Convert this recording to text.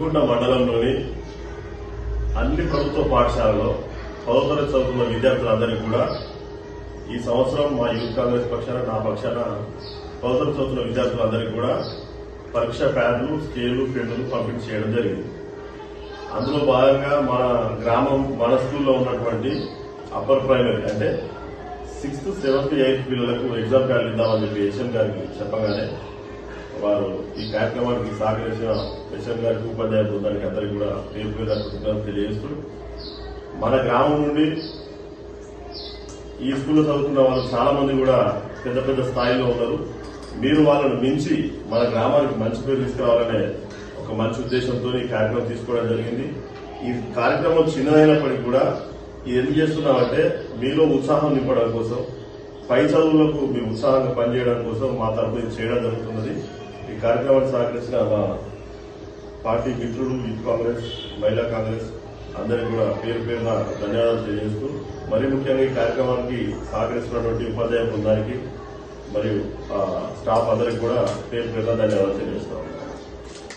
గుంట మండలంలోని అన్ని ప్రభుత్వ పాఠశాలలో పదోతర చదువుతున్న విద్యార్థులందరికీ కూడా ఈ సంవత్సరం మా యూత్ కాంగ్రెస్ పక్షాన నా పక్షాన పదోతర చదువుతున్న విద్యార్థులందరికీ కూడా పరీక్ష ప్యాడ్లు స్కేలు పెన్నులు పంపిణీ చేయడం జరిగింది. అందులో భాగంగా మన గ్రామం మన స్కూల్లో ఉన్నటువంటి అప్పర్ ప్రైమరీ అంటే సిక్స్త్ సెవెంత్ ఎయిత్ పిల్లలకు ఎగ్జామ్ ప్యాడ్లు ఇద్దామని చెప్పి హెచ్ఎం గారికి చెప్పగానే వారు ఈ కార్యక్రమానికి సహకరించిన కిషన్ గారికి ఉపాధ్యాయ బృందానికి అందరికీ కూడా పేరు పేరు కృతజ్ఞతలు తెలియజేస్తూ మన గ్రామం నుండి ఈ స్కూల్లో చదువుతున్న వాళ్ళు చాలా మంది కూడా పెద్ద పెద్ద స్థాయిలో ఉన్నారు. మీరు వాళ్ళను మించి మన గ్రామానికి మంచి పేరు తీసుకురావాలనే ఒక మంచి ఉద్దేశంతో ఈ కార్యక్రమం తీసుకోవడం జరిగింది. ఈ కార్యక్రమం చిన్నదైనప్పటికీ కూడా ఇది ఎందుకు చేస్తున్నామంటే మీలో ఉత్సాహం నింపడం కోసం పై చదువులకు మీరు ఉత్సాహంగా పనిచేయడం కోసం మా తరఫు చేయడం జరుగుతున్నది. కార్యక్రమాన్ని సహకరించిన మా పార్టీ మిత్రులు యూత్ కాంగ్రెస్ మహిళా కాంగ్రెస్ అందరికీ కూడా పేరు పేరున ధన్యవాదాలు తెలియజేస్తూ మరీ ముఖ్యంగా ఈ కార్యక్రమానికి సహకరిస్తున్నటువంటి ఉపాధ్యాయ బృందానికి మరియు ఆ, స్టాఫ్ అందరికీ కూడా పేరు పేరున ధన్యవాదాలు తెలియజేస్తాం